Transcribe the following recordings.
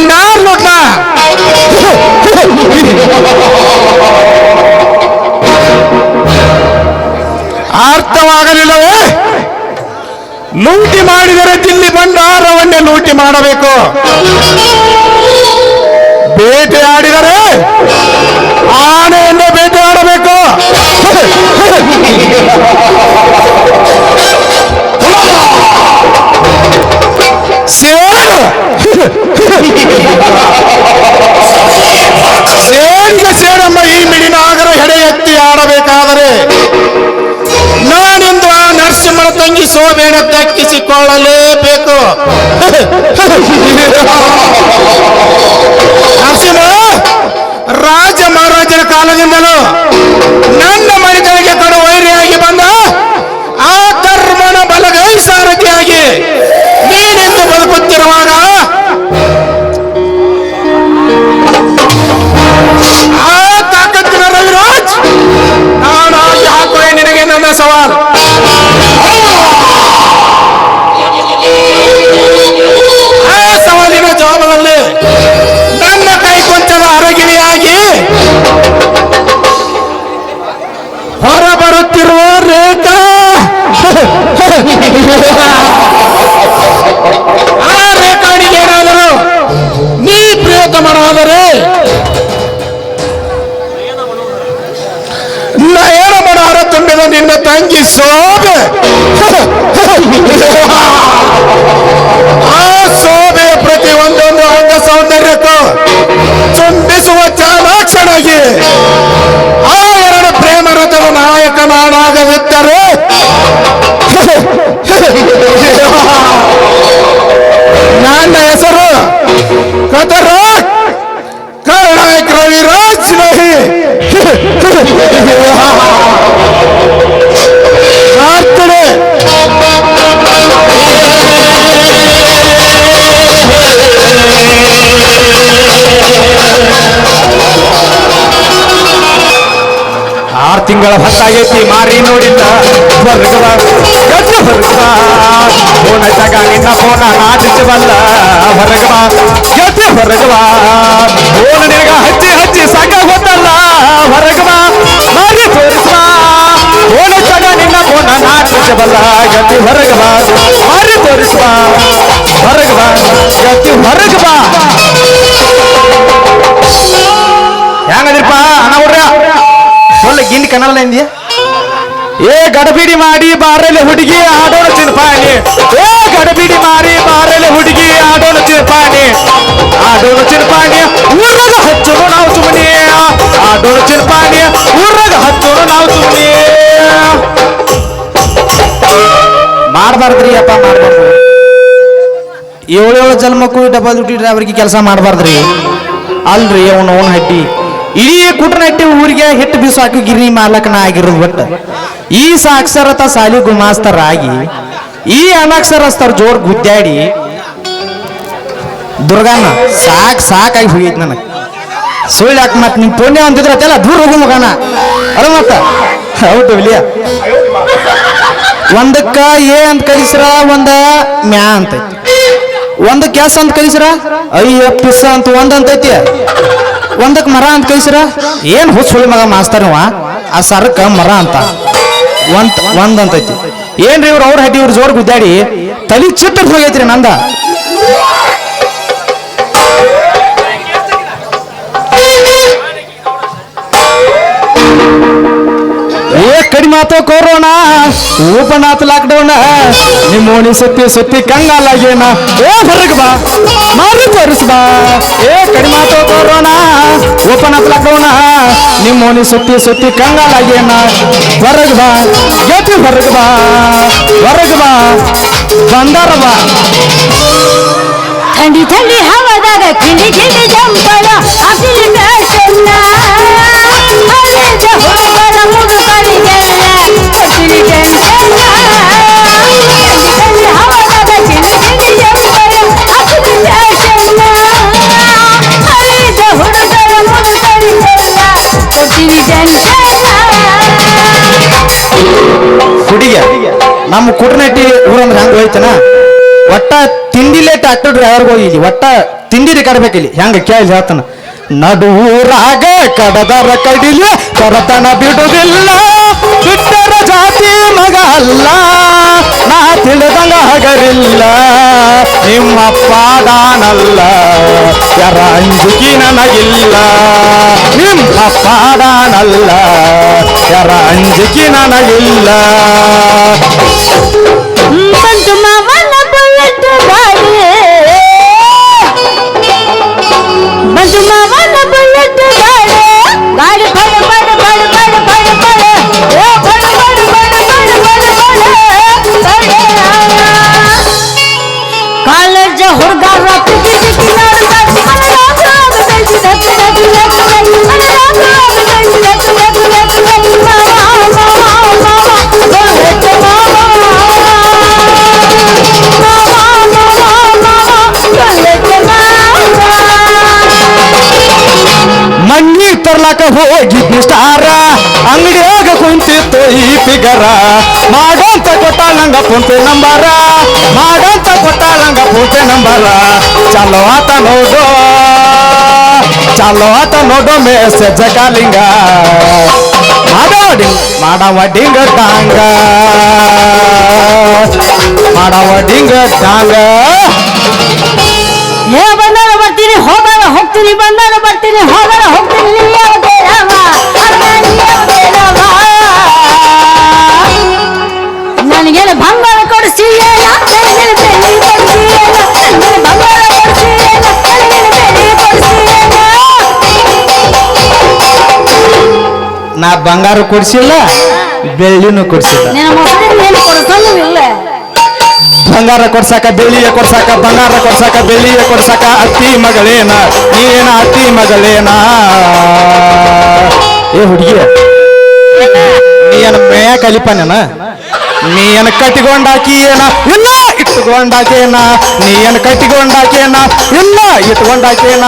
ನೋಟ ಅರ್ಥವಾಗಲಿಲ್ಲವೇ ಲೂಟಿ ಮಾಡಿದರೆ ದಿಲ್ಲಿ ಭಂಡಾರವನ್ನೇ ಲೂಟಿ ಮಾಡಬೇಕು. ಬೇಟೆಯಾಡಿದರೆ ಆನೆಯನ್ನು ಬೇಟೆಯಾಡಬೇಕು ಸೇರು ಸೇರಿಗೆ ಸೇರಮ್ಮ, ಈ ಮಿಡಿನಾಗರ ಹೆಡೆ ಎತ್ತಿ ಆಡಬೇಕಾದರೆ ನಾನಿಂದು ಆ ನರಸಿಂಹನ ತಂಗಿ ಸೋಬೇಣ ದಕ್ಕಿಸಿಕೊಳ್ಳಲೇಬೇಕು ನರಸಿಂಹ, ರಾಜ ಮಹಾರಾಜರ ಕಾಲದಿಂದಲೂ ತಿಂಗಳ ಹೊತ್ತಾಗೈತಿ ಮಾರಿ ನೋಡಿಲ್ಲ ಹೊರಗವ ಎದ್ದು ಹೊರಗವ ಫೋನ ಜಗ ನಿನ್ನ ಫೋನ ನಾಚಿಸಬಲ್ಲ ಹೊರಗವ ಎದ್ದು ಹೊರಗವ ಫೋನ ನಿನಗ ಹಚ್ಚಿ ಹಚ್ಚಿ ಸಾಕ ಗೊತ್ತಲ್ಲ. ಹೊರಗವ ಮಾರಿ ತೋರಿಸುವ. ಫೋನ ಜಗ ನಿನ್ನ ಫೋನ ನಾಚಿಸಬಲ್ಲ ಎದ್ದು ಹೊರಗವ ಮಾರಿ ತೋರಿಸುವ. ಹೊರಗವ ಗತಿ ಹೊರಗವ ಕನ್ನಡ ಇಂದಿಯ ಏ, ಗಡಬಿಡಿ ಮಾಡಿ ಬಾರಲೆ ಹುಡುಗಿ ಆಡೋಣ ಚಿನ್ಪಾನಿ ಏ, ಗಡಬಿಡಿ ಮಾಡಿ ಬಾರಲೆ ಹುಡುಗಿ ಆಡೋಣ ಚಿನ್ಪಾನಿ ಆಡೋಣ ಚಿನ್ಪಾನಿ ಊರಾಗ ಹಚ್ಚೋಣ ನಾವು ಸುಮ್ಮನೆ ಆಡೋಣ ಚಿನ್ಪಾನಿ ಊರಾಗ ಹಚ್ಚೋಣ ನಾವು ಸುಮ್ಮನೆ ಮಾಡಬಾರ್ದ್ರಿ ಅಪ್ಪ, ಮಾಡಬಾರ್ದು. ಏಳೇಳು ಜನ್ಮಕ್ಕೂ ಡಬಲ್ ಡ್ಯೂಟಿ ಡ್ರೈವರ್ಗೆ ಕೆಲಸ ಮಾಡಬಾರ್ದ್ರಿ. ಅಲ್ರಿ ಅವನು ಅವನ ಹಡ್ಡಿ. ಇಡೀ ಕುಟನಟ್ಟಿ ಊರಿಗೆ ಹಿಟ್ಟು ಬಿಸಾಕು ಗಿರಿ ಮಾಲಕನ ಆಗಿರೋದು ಒಟ್ಟು ಈ ಸಾಕ್ಷರತ ಸಾಲಿ ಗುಮಾಸ್ತರಾಗಿ, ಈ ಅನಕ್ಷರಸ್ಥರ ಜೋರ್ ಗುದ್ದಾಡಿ, ದುರ್ಗಾನ ಸಾಕ್ ಸಾಕಾಗಿ ಹೋಗೈತಿ ನನಗೆ. ಸುಳ್ಳು ಯಾಕೆ ಮತ್ತೆ ನಿಮ್ ಪುಣ್ಯ ಅದೆಲ್ಲ ದೂರ ಹೋಗು ಮಗನ. ಅಲ್ಲ ಮತ್ತ? ಹೌದು ಇಲ್ಲಿಯ ಒಂದಕ್ಕ ಏ ಅಂತ ಕಲಿಸ್ರ ಒಂದ ಮ್ಯಾ ಅಂತೈತಿ. ಒಂದಕ್ಕೆ ಕ್ಯಾಸ್ ಅಂತ ಕಲಿಸ್ರ ಅಯ್ಯ ಪಿಸ ಅಂತ ಒಂದ್ ಅಂತೈತಿ. ಒಂದಕ್ಕೆ ಮರ ಅಂತ ಕಳಿಸ್ರ? ಏನು ಹುಚ್ಚ ಹುಳಿ ಮಗ ಮಾಸ್ತಾರ ನೀವ? ಆ ಸರಕ ಮರ ಅಂತ. ಒಂದ್ ಒಂದ್ ಅಂತೈತಿ. ಏನ್ರಿ ಇವ್ರು ಅವ್ರ ಹಟ್ಟಿ ಇವ್ರ ಜೋರ್ ಗುದ್ದಾಡಿ? ತಲೆ ಚಿಟ್ಟ ಹೋಗೈತ್ರಿ ನಂದ. ಕೊರೋನಾ ಓಪನ್ ಆತ ಲಾಕ್ಡೌನ್ ನಿಮ್ಮ ಸುತ್ತಿ ಸುತ್ತಿ ಕಂಗಾಲಾಗೇನ. ಏ, ಹೊರಗೆ ಬಾ. ಮಾರು ತೋರಿಸ್ ಏ ಕಡಿ ಮಾತು ಕೊರೋನಾ ಓಪನ್ ಲಾಕ್ಡೌನ ನಿಮ್ಮ ಸುತ್ತಿ ಸುತ್ತಿ ಕಂಗಾಲಾಗೇನ. ಹೊರಗೆ ಬಾ. ಗೆತಿ ಹೊರಗೆ ಬಾ. ಹೊರಗೆ ಬಾ. ಬಂದಾರ ಬಾ. ಥಂಡಿ ಥಂಡಿ ಹವಾದಾಗ ಕಿಂಡಿ ಕಿಂಡಿ ಜಂಪಳ ಹಸಿರು ಫ್ಯಾಷನ್ನ ಹುಡುಗ ನಮ್ಮ ಕುಟನಟ್ಟಿ ಊರಂದ್ರೆ ಹಂಗ ಹೋಯ್ತನ? ಒಟ್ಟ ತಿಂಡಿಲೆ ಟ್ರಾಕ್ಟರ್ ಡ್ರೈವರ್ ಹೋಗಿ ಒಟ್ಟ ತಿಂಡಿ ಕಡ್ಬೇಕಿಲ್ಲಿ ಹೆಂಗ ಕೇಳಿ ಹೇಳ್ತಾನ. ನಡುವೂರಾಗ ಕಡದರ ಕಡಿಲಿ, ಕೊರತನ ಬಿಡುವುದಿಲ್ಲ ಬಿಟ್ಟರ ಜಾತಿ ಮಗ ಅಲ್ಲ. ನಾ ತಿಳಿದಂಗ ಹಗರಿಲ್ಲ ನಿಮ್ಮ ಪಾದಾನಲ್ಲ ಯಾರ ಅಂಜುಕಿ ನನಗಿಲ್ಲ ನಿಮ್ಮ ಪಾದಾನಲ್ಲ ಯಾರ ಅಂಜುಕಿ ನನಗಿಲ್ಲ ಬಂತು ಮಾವನ ಬುಲೆಟ್ ಗಾಡಿ ಬಂತು ಮಾವನ ಮಣ್ಣಿ ತರ್ಲಾಕ ಹೋಗಿದ್ನಿ ಸ್ಟಾರ ಅಂಗಡಿಯಾಗ ಕುಂತಿತ್ತು ಈ ಫಿಗರ ಮಾಡಂತ ಕೊಟ್ಟ ನಂಗ ಫೋನ್ಪೇ ನಂಬರ. ಮಾಡಂತ ಕೊಟ್ಟ ನಂಗ ಫೋನ್ಪೇ ನಂಬರ. ಚಲೋ ಆತ ನೋಡು. ಚಲೋ ಆತ ನೋಡು ಮೆಸೇಜ್ ಕಾಲಿಂಗ. ಮಾಡವಡಿ ಮಾಡವಡಿಂಗ ಟಾಂಗ. ಮಾಡವಡಿಂಗ ಟಾಂಗ. ಏ ಬಂದಾಗ ಬರ್ತೀನಿ ಹೋದಾಗ ಹೋಗ್ತೀನಿ ಬಂದಾಗ ಬರ್ತೀನಿ ಹೋದಾಗ ಹೋಗ್ತೀನಿ. ಬೆಳ್ಳಿ ಕೊಡಿಸಿ ನಾ ಬಂಗಾರ ಕೊಡ್ಸಿಲ್ಲ ಬೆಳ್ಳಿನೂ ಕೊಡ್ಸಿಲ್ಲ. ನಿನ್ನ ಮೊಸರಿಂದ ಏನು ಕೊಡಿಸಲು ಇಲ್ಲ. ಬಂಗಾರ ಕೊಡ್ಸಾಕ ಬೆಳ್ಳಿಯ ಕೊಡ್ಸಾಕ ಬಂಗಾರ ಕೊಡ್ಸಾಕ ಬೆಳ್ಳಿಯ ಕೊಡ್ಸಾಕ ಅತ್ತಿ ಮಗಳೇನ? ನೀನ ಅತ್ತಿ ಮಗಳೇನ? ಏ ಹುಡುಗಿ ನೀ ಏನ ಮೇಯ ಕಲಿಪನೇನ? ನೀ ಕಟ್ಟಿಕೊಂಡಾಕಿಯೇನ ಇಲ್ಲ ಇಟ್ಟುಕೊಂಡಾಕೇನ ನೀ ಏನ ಕಟ್ಟಿಕೊಂಡಾಕೇನ ಇಲ್ಲ ಇಟ್ಕೊಂಡಾಕೇನ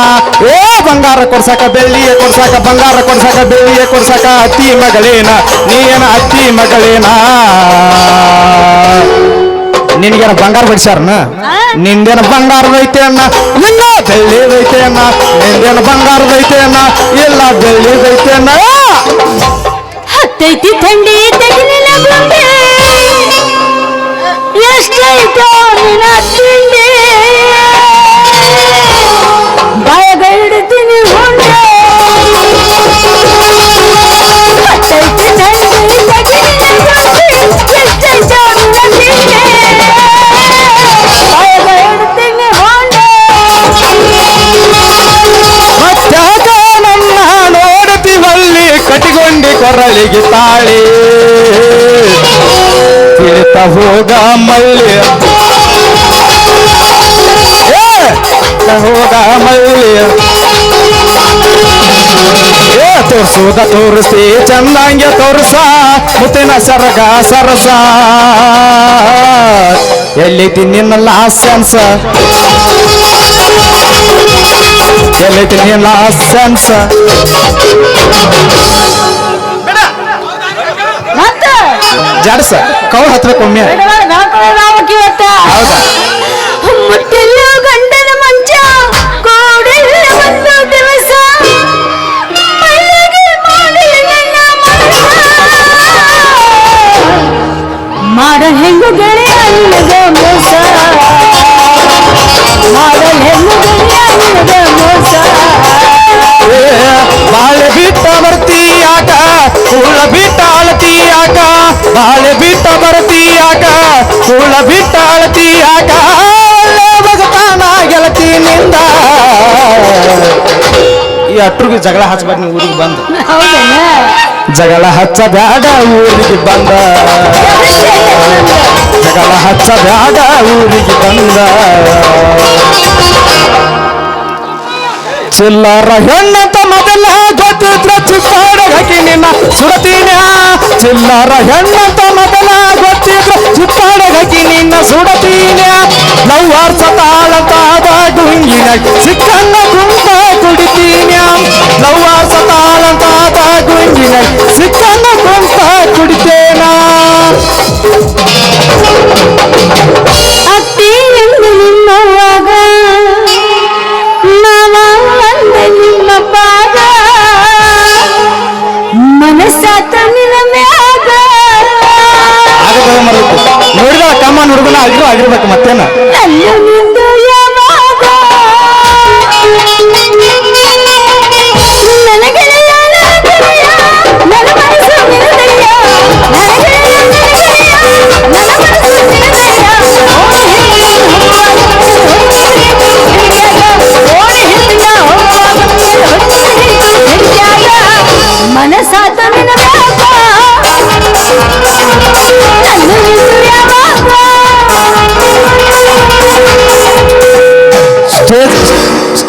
ಏ ಬಂಗಾರ ಕೊಡ್ಸಾಕ ಬೆಳ್ಳಿಯ ಕೊಡ್ಸಾಕ ಬಂಗಾರ ಕೊಡ್ಸಾಕ ಬೆಳ್ಳಿಯ ಕೊಡ್ಸಾಕ ಅತ್ತಿ ಮಗಳೇನ? ನೀ ಏನ ಅತ್ತಿ ಮಗಳೇನ? ನಿನ್ಗೇನ ಬಂಗಾರ ಬಡಿಸ್ಯಾರನ? ನಿಂದೇನ ಬಂಗಾರ ಅಣ್ಣ ಇಲ್ಲ ಬೆಳ್ಳಿ ಅಣ್ಣ ನಿಂದೇನ ಬಂಗಾರ ಅಣ್ಣ ಇಲ್ಲ ಬೆಳ್ಳಿ ಅಣ್ಣ ಹತ್ತೈತಿ ಥಂಡಿ. ಬಾಯಗ ಹಿಡಿತೀನಿ ಹೊಂಡೆ ಮತ್ತ್ಯಾಕ ನನ್ನ ನೋಡುತ್ತೀವಲ್ಲಿ ಕಟ್ಟಿಕೊಂಡಿ ಕೊರಳಿಗೆ ತಾಳಿ. ತಿಳಿತ ಹೋಗ ಮಲ್ಲಿ ಹೋಗ ಮಲ್ಲಿ ಏ, ತೋರ್ಸೋದ ತೋರಿಸಿ, ಚಂದಂಗೆ ತೋರ್ಸ, ಮುತ್ತಿನ ಸರಗ ಸರಸ. ಎಲ್ಲೈತಿ ನಿನ್ನ ಲಾಸೆನ್ಸ್ ಎಲ್ಲೈತಿ ನಿನ್ನ ಲಾಸೆನ್ಸ ಜಾಡ್ಸ ಕೌ ಹತ್ರಕ್ಕೊಮ್ಮೆ ಹೌದಾ? ಮುಟ್ಟಿಲ್ಲ ಗಂಡನ ಮಂಚ ಕೋಡಿಲ್ಲ ಒಂದು ದಿವಸ ಮಲ್ಲಿಗೆ ಮಾಡಿಲ್ಲ ನನ್ನ ಮನಸ. ಮಾಡ ಹೆಂಗು ಗೆಳೆಯ ನಿನಗ ಮೋಸ. ಮಾಡಲ್ ಹೆಂಗು ಗೆಳೆಯ ನಿನಗ ಮೋಸ. ಏ, ಬಾಳೆ ಬಿಟ್ಟ ಬರ್ತೀಯಾಕ ಕುಳ ಬಿಟ್ಟ ಅಳತೀಯಾಕ ಬಾಳೆ ಬಿಟ್ಟ ಬರ್ತೀಯಾಕ ಕುಳ ಬಿಟ್ಟ ಅಳತೀಯಾಕ ಒಳ್ಳೆ ಬಗತಾನ ಗೆಳತಿನಿಂದ. ಈ ಅಟ್ರಿಗೆ ಜಗಳ ಹಚ್ಚಬಾರ್ದು ನೀವು ಊರಿಗೆ ಬಂದು. ಜಗಳ ಹಚ್ಚಬ್ಯಾಡ ಊರಿಗೆ ಬಂದ. ಜಗಳ ಹಚ್ಚಬ್ಯಾಡ ಊರಿಗೆ ಬಂದ. ಚಿಲ್ಲರ ಹೆಣ್ಣಂತ ಮೊದಲ ಗೊತ್ತಿದ್ರ ಚಿಪ್ಪಾಡ ಹಾಕಿ ನಿನ್ನ ಸುಡತೀನ ಚಿಲ್ಲರ ಹೆಣ್ಣಂತ ಮೊದಲ ಗೊತ್ತಿದ್ರ ಚಿಪ್ಪಾಡ ಹಾಕಿ ನಿನ್ನ ಸುಡತೀನ ಲವ್ವಾರ್ ಸತಾಳಂತ ಗುಂಗಿನ ಸಿಕ್ಕನ್ನ ಕುಂತ ಕುಡಿತೀನ ಲವ್ವಾರ್ ಸತಾಳಂತ ಗುಂಗಿನ ಸಿಕ್ಕನ್ನ ಕುಂತ ಕುಡಿತೇನ ಸಾಮಾನ್ಯ ಹುಡುಗನ ಆಗಿರೋ ಆಗಿರ್ಬೇಕು ಮತ್ತೇನ ನನ್ನ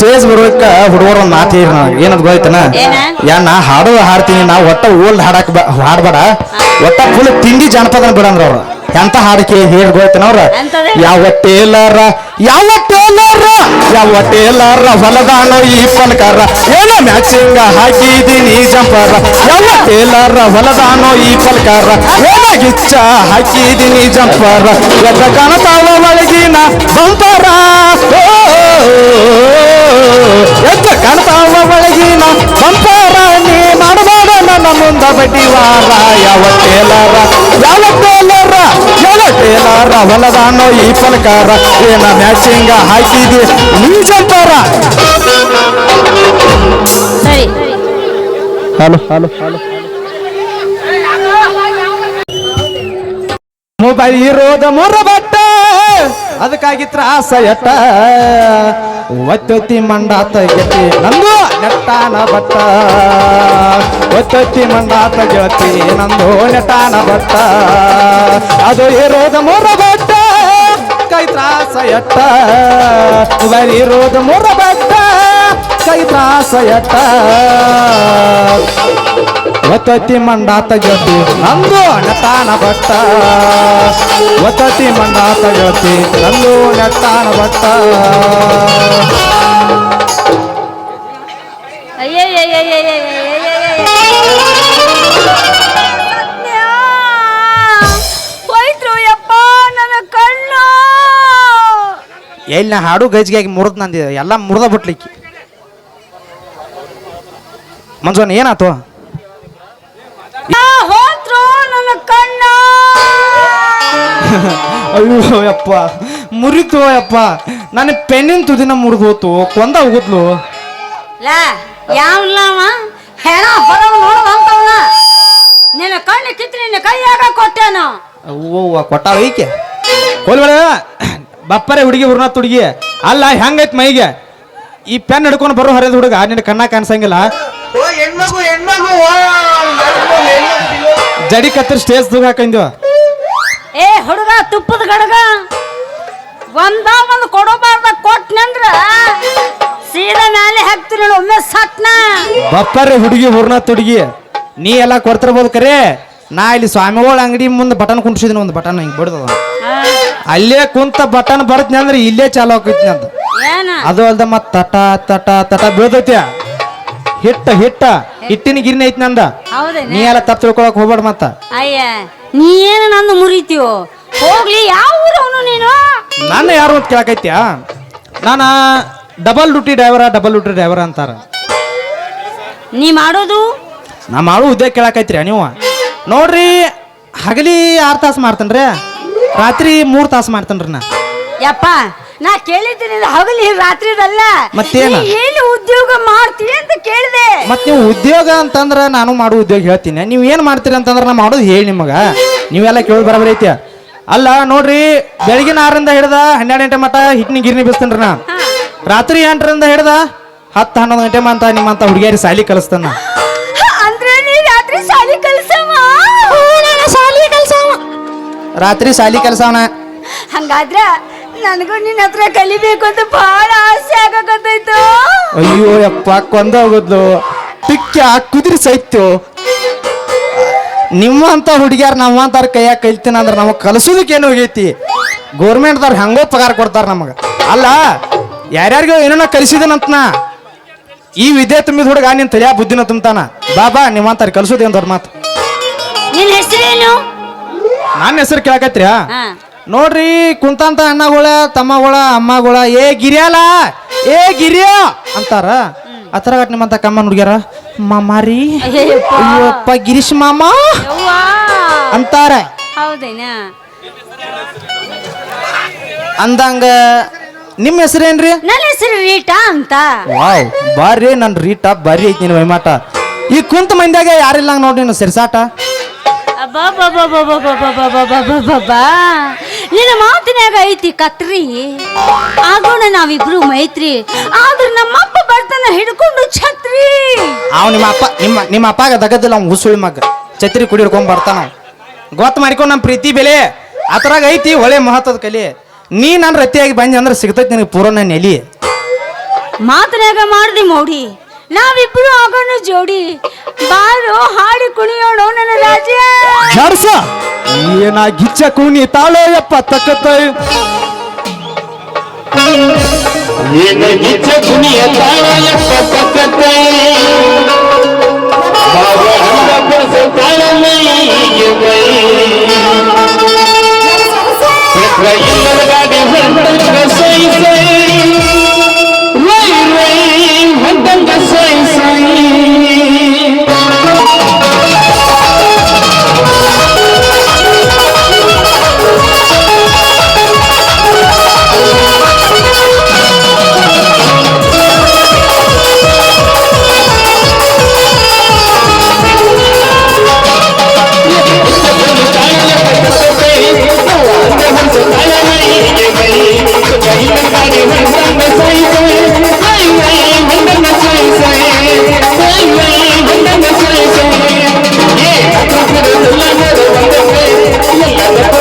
ಸ್ಟೇಜ್ ಬರ್ಬೇಕ ಹುಡುಗರ ಒಂದು ಮಾತು ಹೇಳಿ ನನಗೆ. ಏನದು? ಯಾ ನಾ ಹಾಡು ಹಾಡ್ತೀನಿ ನಾ ಒಟ್ಟ ಓಲ್ಡ್ ಹಾಡಕ್ ಹಾಡ್ಬೇಡ. ಒಟ್ಟ ಫುಲ್ ತಿಂಡಿ ಜನಪದ ಬಿಡಂದ್ರ ಅವ್ರು ಎಂತ ಹಾಡಿಕೆ ಹೇಳಿ ಗೊತ್ತನ ಅವ್ರ ಯಾವ ಟೇಲರ ಯಾವ ಟೇಲರ ಯಾವ ಟೇಲರ ಹೊಲದಾನ ಈ ಪಲ್ಕಾರ? ಏನ ಮ್ಯಾಚಿಂಗ ಹಾಕಿದೀನಿ ಜಂಪರ. ಯಾವ ಟೇಲರ ಹೊಲದಾನೋ ಈ ಪಲ್ಕಾರ? ಏನ ಗಿಚ್ಚ ಹಾಕಿದೀನಿ ಜಂಪರ. ಎದ್ದ ಕಾಣತಾವ ಒಳಗಿನ ಬಂಪರ. ಎದ್ದ ತಾವ ಒಳಗಿನ ಬಂಪರ. ನೀ ಮಾಡಬೇಡ ನನ್ನ ಮುಂದ ಬಡ್ಡಿವಾರ ಯಾವ ಟೇಲರ ಯಾವ ಟೇಲರ ಯಾವ ಟೇಲರ ಹೊಲದಾನೋ ಈ ಫಲಕಾರ ಏನ ಮ್ಯಾಚಿಂಗ ಹಾಕಿದಿ ನೀ jumper hello hello. Hello mobile ಇರೋದ ಮೊರ ಬಟ್ಟ ಅದಕ್ಕಾಗಿ ತ್ರಾಸ ಎಟ್ಟ. ಒತ್ತೊತ್ತಿ ಮಂಡಾತ ಗೆತಿ ನಂದು ನೆಟ್ಟಾನ ಬಟ್ಟ. ಒತ್ತೊತ್ತಿ ಮಂಡಾತ ಗೆಳತಿ ನಂದು ನೆಟ್ಟಾನ ಬಟ್ಟ. ಅದು ಇರೋದು ಮೂರ ಬಟ್ಟ ಕೈ ತ್ರಾಸ ಎಟ್ಟ. ಇರೋದ ಮೊರ ಬಟ್ಟ ಕೈ ತ್ರಾಸ ಎಟ್ಟ. ಒತ್ತತಿ ಮಂಡಾತ ಗೆಳತಿ ನಂದು ಅಣತಾನ ಬಟ್ಟ ಒತ್ತತಿ ಮಂಡಾತ ಗೆಳತಿ ನಂದು ನೆತ್ತಾನ ಕಣ್ಣು ಎಲ್ಲಿ ನಾ ಹಾಡು ಗಜ್ಗೆ ಮುರಿದ್ ನಂದಿದೆ ಎಲ್ಲ ಮುರಿದ ಬಿಟ್ಲಿಕ್ಕೆ. ಮಂಜೋನ್ ಏನಾತು ಆ, ಹೋದ್ರು ನನ್ನ ಕಣ್ಣು. ಅಯ್ಯೋ ಯಪ್ಪ ಮುರಿತು ಯಪ್ಪ. ನನ್ನ ಪೆನ್ನಿನ ತುದಿನ ಮುರಿದು ಹೋತು ಕೊಂದ ಹೋಗುದ್ಲು ಲಾ ಯಾವಲ್ಲವ ಹೆಣ ಹೊರಗೆ ನೋಡುವಂತವನ ನಿನ್ನ ಕಣ್ಣು ಕಿತ್ತು ನಿನ್ನ ಕೈಯಾಗ ಕೊಟ್ಟೇನು. ಅವ್ವ ಕೊಟ್ಟಾಳ ಈಕೆ. ಹೋಲ್ಬೇಡ ಬಪ್ಪರೆ ಹುಡುಗಿ ಹುರ್ನಾತ್ ಹುಡುಗಿ ಅಲ್ಲ ಹೆಂಗೈತ್ ಮೈಗೆ? ಈ ಪೆನ್ ಹಿಡ್ಕೊಂಡು ಬರೋ ಹರಿದ ಹುಡುಗ ನಿನ್ನ ಕಣ್ಣ ಕಾಣಿಸಂಗಿಲ್ಲ. ಜಡಿ ಕತ್ತರಿ ಸ್ಟೇಜ್ ತೂಗ ಹಾಕಂದ್ವ ಏ ಹುಡುಗ ತುಪ್ಪದ ಗಡಗ. ಒಂದ ಒಂದು ಕೊಡಬಾರ್ದ ಕೊಟ್ನಂದ್ರ ಸೀದಾ ಮೇಲೆ ಹಾಕ್ತೀನಿ ಒಮ್ಮೆ ಸಟ್ನ ಬಪ್ಪರೆ ಹುಡುಗಿ ಹುರ್ನ ತುಡುಗಿ. ನೀ ಎಲ್ಲ ಕೊಡ್ತಿರ್ಬೋದು ಕರೆ. ನಾ ಇಲ್ಲಿ ಸ್ವಾಮಿಗಳ ಅಂಗಡಿ ಮುಂದೆ ಬಟನ್ ಕುಂಟಿಸಿದಿನ ಒಂದು ಬಟನ್ ಹಿಂಗೆ ಬಿಡ್ದದ. ಅಲ್ಲೇ ಕುಂತ ಬಟನ್ ಬರ್ತೀನಿ ಅಂದ್ರೆ ಇಲ್ಲೇ ಚಾಲು ಹಾಕೈತಿ ಅಂತ ಅದು ಅಲ್ದ ಮತ್ ತಟ ತಟ ತಟ ಬೀಳ್ತೈತಿ ಹಿಟ್ಟ ಹಿಟ್ಟ. ಹಿಟ್ಟಿನ ಗಿರ್ನಿ ಐತಿ ನಂದ. ನೀ ಎಲ್ಲ ತಪ್ಪು ತಿಳ್ಕೊಳಕ್ ಹೋಗ್ಬೇಡ ಮತ್ತ. ಅಯ್ಯ ನೀ ಏನು ನಂದು ಮುರಿತೀವೋ ಹೋಗ್ಲಿ ಯಾವ ಊರವನು ನೀನು? ನನ್ನ ಯಾರು ಅಂತ ಕೇಳಕೈತ್ಯಾ? ನಾನು double duty driver double duty driver ಅಂತಾರ. ನೀ ಮಾಡೋದು? ನಾ ಮಾಡೋ ಉದ್ಯೋಗ ಕೇಳಕೈತ್ರಿ ನೀವು? ನೋಡ್ರಿ ಹಗಲಿ ಆರು ತಾಸು ಮಾಡ್ತೇನ್ರಿ. ರಾತ್ರಿ ಮೂರು ತಾಸು ಮಾಡ್ತೇನ್ರಿ ನಾ. ಯಪ್ಪ ನಾ ಕೇಳಿದ್ದೀನಿ ನೀನು ಹಗಲಿ ರಾತ್ರಿದಲ್ಲ. ಮತ್ತೇನ? ನೀ ಏನು ಉದ್ಯೋಗ ಮಾಡ್ತೀವಿ ಅಂತ ಕೇಳಿದೆ. ಮತ್ತೆ ನೀವು ಉದ್ಯೋಗ ಅಂತಂದ್ರೆ ನಾನು ಮಾಡೋ ಉದ್ಯೋಗ ಹೇಳ್ತೀನಿ. ನೀವು ಏನು ಮಾಡ್ತೀರಿ ಅಂತಂದ್ರೆ ನಾ ಮಾಡೋದು ಹೇಳಿ ನಿಮಗೆ. ನೀವೆಲ್ಲ ಕೇಳಿ ಬರಬರಿ ಐತಿ. ಅಲ್ಲ ನೋಡ್ರಿ ಬೆಳಗಿನ ಆರರಿಂದ ಹಿಡ್ದ ಹನ್ನೆರಡು ಗಂಟೆ ಮಟ್ಟ ಹಿಟ್ಟಿನ ಗಿರ್ನಿ ಬಿಸ್ತೇನ್ರಿ ನಾ. ರಾತ್ರಿ ಎಂಟರಿಂದ ಹಿಡ್ದ ಹತ್ತು ಹನ್ನೊಂದು ಗಂಟೆ ಮಂತ ನಿಮ್ಮಂತ ಹುಡುಗಿಯರಿ ಸಾಲಿ ಕಲಿಸ್ತಾನ ಅಂದ್ರೆ ನೀ ರಾತ್ರಿ ಶಾಲಿ ಕಲ್ಸವ ಶಾಲಿ ಕಲ್ಸವ ರಾತ್ರಿ ಸಾಲಿ ಕೆಲಸವನ. ಹಂಗಾದ್ರ ನನಗೂ ನಿನ್ನ ಹತ್ರ ಕಲಿಬೇಕು ಅಂತ ಬಹಳ ಆಸೆ ಆಗಕತ್ತೈತು. ಅಯ್ಯೋ ಯಪ್ಪ ಕೊಂದ ಹೋಗುದ್ಲು. ಪಿಕ್ಕ ಕುದುರೆ ಸೈತ್ಯು ನಿಮ್ಮಂತ ಹುಡುಗಿಯಾರ ನಮ್ಮಂತಾರ ಕೈಯಾಗ ಕಲ್ತೀನಿ ಅಂದ್ರೆ ನಮಗೆ ಕಲಿಸೋದಕ್ಕೇನು ಹೋಗೈತಿ ಗೌರ್ಮೆಂಟ್ದವ್ರು ಹೆಂಗೋ ಪಗಾರ ಕೊಡ್ತಾರ ನಮಗೆ. ಅಲ್ಲ ಯಾರ್ಯಾರಿಗೋ ಏನೋ ಕಲಿಸಿದನಂತ ನಾ ಈ ವಿದ್ಯೆ ತುಂಬಿದ ಹುಡುಗ ನಿನ್ ತಲೆಯ ಬುದ್ಧಿನ ತುಂಬತಾನ. ಬಾಬಾ ನಿಮ್ಮಂತಾರ ಕಲಿಸೋದೇನು ದೊಡ್ಡ ಮಾತು. ನಿನ್ನ ಹೆಸರೇನು? ನನ್ನ ಹೆಸರು ಕೇಳಕತ್ರಿ ಹಾ. ನೋಡ್ರಿ ಕುಂತಂತ ಅಣ್ಣಗಳ ತಮ್ಮಗಳ ಅಮ್ಮಗಳ ಏ ಗಿರಿಯಲ್ಲ ಏ ಗಿರಿಯ ಅಂತಾರ. ಹತ್ರಗಟ್ ನಿಮ್ಮಂತ ಕಮ್ಮ ನುಡ್ಗ್ಯಾರ ಮಾಮಾರಿ ಅಯ್ಯಪ್ಪ ಗಿರೀಶ್ ಮಾಮ ಅಂತಾರ. ಹೌದೇನಾ? ಅಂದಂಗ ನಿಮ್ಮ ಹೆಸರೇನ್ರಿ? ನನ್ನ ಹೆಸರು ರೀಟಾ ಅಂತ. ವಾಯ್ ಬಾರಿ ನನ್ನ ರೀಟಾ ಬಾರಿ ಐತಿ ನಿನ್ನ ವೈಮಾಟ. ಈ ಕುಂತ ಮಂದಿಯಾಗ ಯಾರಿಲ್ಲ ನೋಡಿ ನೀನು ಸೆರ್ಸಾಟ. ನಿನ್ನ ಮಾತಿನಾಗ ಐತಿ ಕತ್ರಿ ಆಗೋಣ ನಾವಿಬ್ರು ಮೈತ್ರಿ ಆದ್ರೆ ನಮ್ಮಪ್ಪ ಬರ್ತಾನ ಹಿಡ್ಕೊಂಡು ಛತ್ರಿ ಅವ್ ನಿಮ್ಮ ಅಪ್ಪ ನಿಮ್ಮ ನಿಮ್ಮ ಅಪ್ಪಾಗ ದಗದಿಲ್ಲ ಅವ್ನು ಹುಸುಳಿ ಮಗ ಛತ್ರಿ ಕುಡಿ ಹಿಡ್ಕೊಂಡ್ ಬರ್ತಾನ ಗೊತ್ತು ಮಾಡ್ಕೊಂಡು ನಮ್ಮ ಪ್ರೀತಿ ಬೆಲೆ ಅದ್ರಾಗ ಐತಿ ಒಳ್ಳೆ ಮಹತ್ವದ ಕಲಿ ನೀ ರತಿಯಾಗಿ ಬಂದೆ ಅಂದ್ರೆ ಸಿಗ್ತೈತಿ ನಿನಗೆ ಪೂರ ನನ್ನ ಎಲಿ ಮಾತನಾಗ ಮಾಡ್ದಿ ಮೌಡಿ ನಾವಿಬ್ರು ಆಗೋಣ ಜೋಡಿ. ಬಾರು ಹಾಡಿ ಕುಣಿಯೋಣ ನನ್ನ ರಾಜ. ಜಾಡ್ಸ ಏನ ಗಿಚ್ಚ ಕುಣಿ ತಾಳಯ್ಯಪ್ಪ ತಕ್ಕತ್ತ. ಏನ ಗಿಚ್ಚ ಕುಣಿಯ ತಾಳಯ್ಯಪ್ಪ ತಕ್ಕತ್ತ. ಗಾಡಿ Gracias.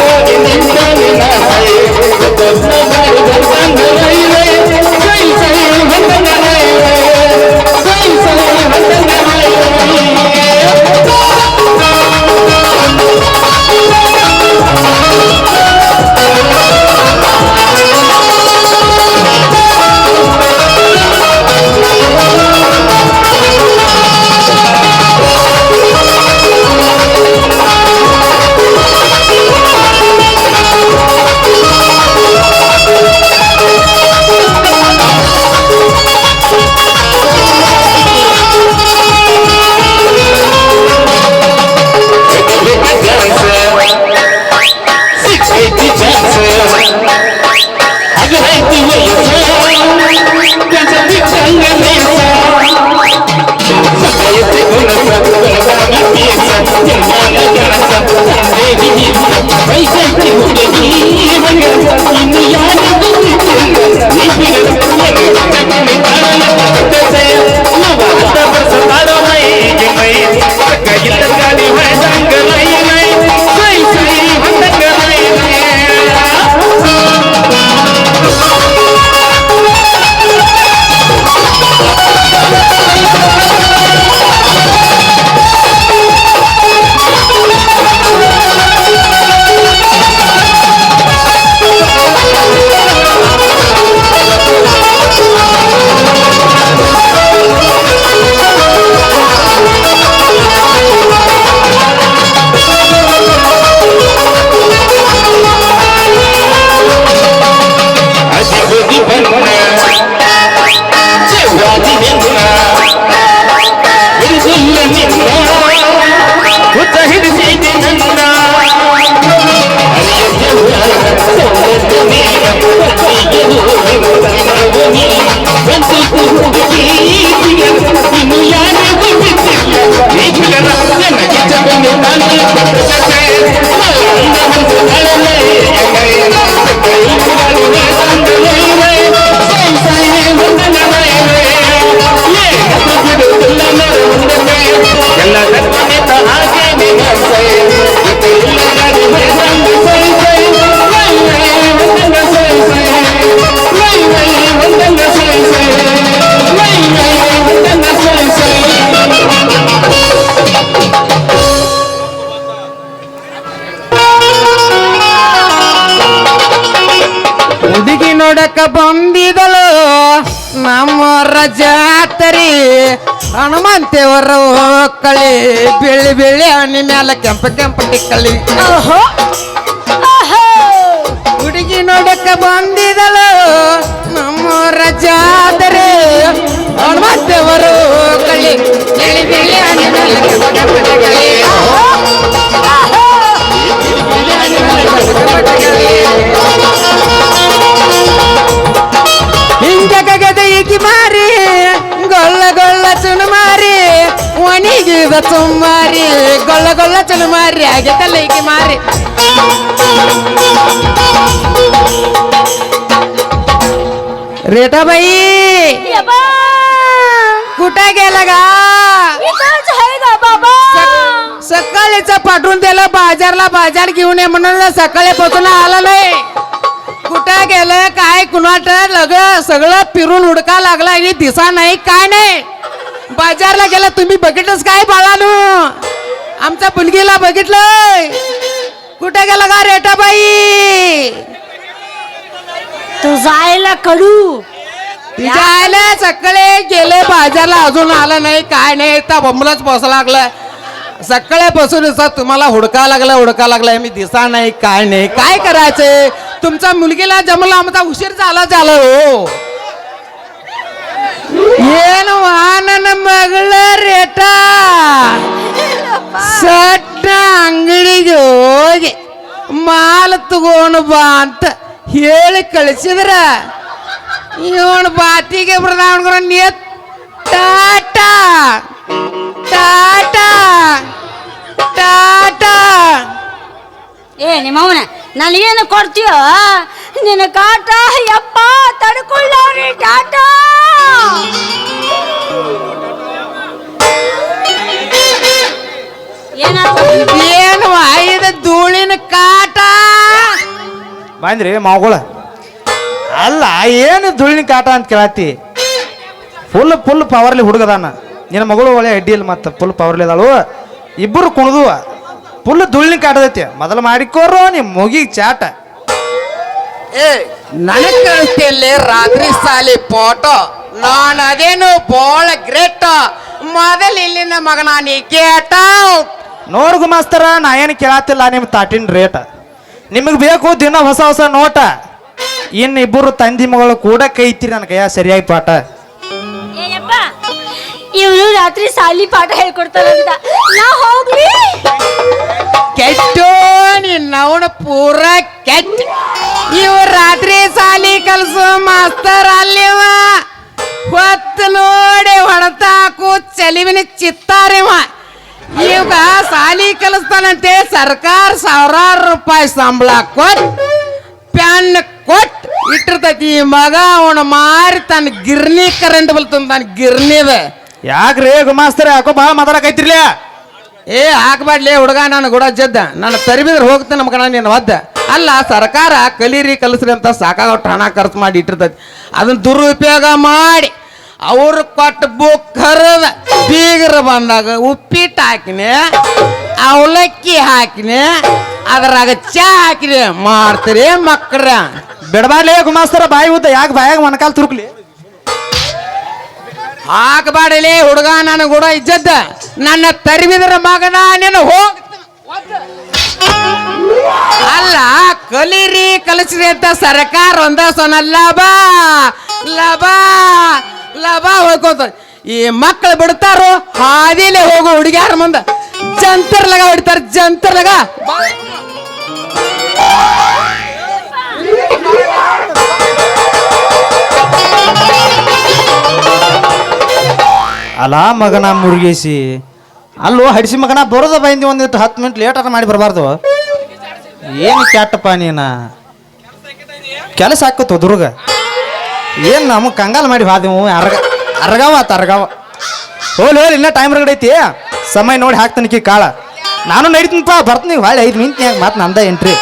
வைசை ಹನುಮಂತೇವರ ಕಳಿ ಬಿಳಿ ಬಿಳಿ ಹಣ್ಣಿ ಮ್ಯಾಲ ಕೆಂಪ ಕೆಂಪ ಟಿಕ್ಕಳಿ ಹುಡುಗಿ ನೋಡಕ್ಕ ಬಂದಿದಳು. ನಮ್ಮ ರಜಾದರೆ ಹನುಮಂತೇವರ ಕಳಿ ಬಿಳಿ ಬಿಳಿ ಹಣ್ಣಿ ಮ್ಯಾಲ ಕೆಂಪ ಕೆಂಪ ಟಿಕ್ಕಳಿ ಓಹೋ! ಬಿಳಿ ಹಣ್ಣಿ ಮ್ಯಾಲ ಕೆಂಪ ಕೆಂಪ ಟಿಕ್ಕಳಿ ಒಣಗಿದ ಸುಮ್ಮಾರಿ ಗೊಳ್ಳ ಗೊಳ್ಳ ಚಲುಮಾರಿ ಆಗೈತಲ್ಲ ಈಕೆ ಮಾರಿ रेटाबाई यबा कुठे गेला का इथंच आहे का बाबा सकाळीच पाठवून दिलं बाजारला बाजार घेऊन ये म्हणून सकाळीपासून आला नाही कुठं गेलं काय कुणाट लग सगळं फिरून हुडका लागला आणि दिसा नाही काय नाही बाजारला गेला तुम्ही बघितलंच काय बाळानू? आमच्या मुलगीला बघितलंय. कुठे गेला का रेटाबाई? तू जायला कडू तिच्या आयला सकाळी गेले बाजारला अजून आलं नाही काय नाही तर बंबलाच बसा लागलाय. सकाळीपासून तुम्हाला हुडका लागला हुडका लागलाय. मी दिसा नाही काय नाही काय करायचंय? तुमच्या मुलगीला जमला आमचा उशीर झाला झाला हो. ಏನು ನನ್ನ ಮಗಳ ರೇಟ? ಸಟ್ಟ ಅಂಗಡಿಗೆ ಹೋಗಿ ಮಾಲ ತಗೊಂಡು ಬಾ ಅಂತ ಹೇಳಿ ಕಳಿಸಿದ್ರ. ಇವನು ಬಾತಿಗೆ ಬರ್ದಾವಣ್ರ ನೀ ಟಾಟಾ! ಟಾಟಾ! ಟಾಟಾ! ಏ ನಿಮ್ಮವನ ನನಗೇನು ಕೊಡ್ತೀಯೋ? ನಿನ್ನ ಕಾಟ ಯಪ್ಪ ತಡ್ಕೊಳ್ಳೋರಿ ಕಾಟ ಏನಾಯ್ತು? ಏನು ಐದ ಧೂಳಿನ ಕಾಟ? ಬಂದ್ರಿ ಮಾವುಗಳ. ಅಲ್ಲ ಏನು ಧೂಳಿನ ಕಾಟ ಅಂತ ಕೇಳತ್ತಿ ಫುಲ್ ಫುಲ್ ಪವರ್ಲಿ ಹುಡುಗದಾನ. ನಿನ್ನ ಮಗಳು ಒಳ್ಳೆ ಅಡ್ಡಿ ಇಲ್ಲ ಮತ್ತೆ ಫುಲ್ ಪವರ್ಲಿ ಅದಾಳು. ಇಬ್ಬರು ಕುಣದು ಫುಲ್ ಧೂಳಿನ ಕಾಟದೈತಿ ಮೊದಲು ಮಾಡಿಕೋರು ನಿಮ್ಮ ಮುಗಿ ಚಾಟ. ಏ ನನಗ್ ಕಳಿಸ್ತಿಲ್ಲಿ ರಾತ್ರಿ ಸಾಲಿ ಫೋಟೋ ನಾನು ಅದೇನು ಬೋಳ ಗ್ರೇಟ್. ಮೊದಲ ಇಲ್ಲಿನ ಮಗನ ನೀ ಕೇಟ ನೋಡ್ ಗುಮಾಸ್ತರ ನಾ ಏನು ಕೇಳತ್ತಿಲ್ಲ ನಿಮ್ಮ ತಾಟಿನ ರೇಟ್ ನಿಮಗೆ ಬೇಕು ದಿನ ಹೊಸ ಹೊಸ ನೋಟ. ಇನ್ನು ಇಬ್ಬರು ತಂದಿ ಮಗಳು ಕೂಡ ಕೈತಿರಿ ನನ್ನ ಕೈಯ ಸರಿಯಾಗಿ ಪಾಠ. ಇವರು ರಾತ್ರಿ ಸಾಲಿ ಪಾಠ ಹೇಳ್ಕೊಡ್ತಾರಂತ. ನಾ ಹೋಗ್ಲಿ. ಕೆಟ್ಟು ನಿನ್ನವನ ಪೂರ ಕೆಟ್ಟ ಇವ ರಾತ್ರಿ ಸಾಲಿ ಕಲ್ಸು, ಮಾಸ್ತರ್ ಅಲ್ಲಿವ. ಹೊತ್ತು ನೋಡಿ ಹೊಡೆತಾಕು, ಚಲಿವಿನ ಚಿತ್ತಾರಿವ. ಈಗ ಸಾಲಿ ಕಲಿಸ್ತಾನಂತೆ, ಸರ್ಕಾರ ಸಾವಿರಾರು ರೂಪಾಯಿ ಸಂಬಳ ಕೊಟ್ಟು ಪ್ಯಾನ್ ಕೊಟ್, ಇಟ್ಟಿರ್ತೈತಿ. ಈ ಮಗ ಅವನ ಮಾರಿ ತನ್ನ ಗಿರ್ನಿ ಕರೆಂಟ್ ಬಲ್ತಂದ ಗಿರ್ನಿದ. ಯಾಕ್ರಿ ಗುಮಾಸ್ತರ? ಯಾಕೋ ಭಾಳ ಮಾತಾಡಕೈತಿರ್ಲಿ? ಏ ಹಾಕ್ಬಾಡ್ಲಿ ಹುಡುಗ ನಾನು ಗುಡ ಜದ್ದ. ನಾನು ತರಿಬಿದ್ರೆ ಹೋಗ್ತೇನೆ ನಮ್ಮ ಕಣ ನೀನು ಒದ್ದ. ಅಲ್ಲ ಸರ್ಕಾರ ಕಲೀರಿ ಕಲಿಸ್ರಿ ಅಂತ ಸಾಕಾಗೋಟ್ಟು ಹಣ ಖರ್ಚು ಮಾಡಿ ಇಟ್ಟಿರ್ತೈತಿ. ಅದನ್ನ ದುರುಪಯೋಗ ಮಾಡಿ ಅವ್ರು ಕೊಟ್ಟ ಬುಕ್ ಕರದ ಬೀಗರ ಬಂದಾಗ ಉಪ್ಪಿಟ್ಟು ಹಾಕಿನಿ ಅವಲಕ್ಕಿ ಹಾಕಿನಿ ಅದ್ರಾಗ ಚಾ ಹಾಕಿನಿ. ಮಾಡ್ತೀರಿ ಮಕ್ಕಳ ಬಿಡಬಾರ್ಲೇ ಗುಮಾಸ್ತರ ಬಾಯಿ ಉದ್ದ. ಯಾಕೆ ಬಾಯಾಗ ಮನಕಾಲ್ ತುರುಕ್ಲಿ? ಹಾಕಬಾಡಲಿ ಹುಡುಗ ನಾನು ಕೂಡ ಇಜ್ಜದ್ದ. ನನ್ನ ತರಿವಿದ್ರ ಮಗನ ನೀನು ಹೋಗ ಅಲ್ಲ, ಕಲಿರಿ ಕಲಿಸ್ರಿ ಅಂತ ಸರ್ಕಾರ ಒಂದ ಸೊನ ಲಬ ಲಬ ಲಬ ಹೋಗ್ಕೋತ. ಈ ಮಕ್ಕಳು ಬಿಡ್ತಾರೋ, ಹಾದಿಲೆ ಹೋಗು ಹುಡುಗ್ಯಾರ ಮುಂದ. ಜಂತರ್ ಲಗ ಹೊಡಿತಾರ ಜಂತರ್ ಅಲ್ಲ ಮಗನ ಮುರುಗೇಸಿ ಅಲ್ಲೋ, ಹಡಿಸಿ ಮಗನ, ಬರೋದ ಬೈಂದಿ ಒಂದಿಟ್ಟು ಹತ್ತು ಮಿನಿಟ್ ಲೇಟ್ ಮಾಡಿ ಬರಬಾರ್ದು. ಏನು ಕ್ಯಾಟಪ್ಪ ನೀನ? ಕೆಲಸ ಹಾಕತ್ತು ದುರ್ಗ ಏನು ನಮಗೆ ಕಂಗಾಲ್ ಮಾಡಿ ಹಾದೆವು ಅರ್ಗ ಅರ್ಗಾವ ಆತ, ಅರ್ಗಾವ. ಹೋಲ್ ಹೋಲ್, ಇನ್ನ ಟೈಮ್ ರಗಡೆ ಐತಿ. ಸಮಯ ನೋಡಿ ಹಾಕ್ತಾನೆ ಕಿ ಕಾಳ. ನಾನು ನಡೀತೀನಿಪ್ಪ ಬರ್ತೀನಿ. ಹೊಳ್ಳಿ ಐದು ಮಿನಿಟ್ನ್ಯಾಗ ಮಾತು ನಂದ ಎಂಟ್ರಿ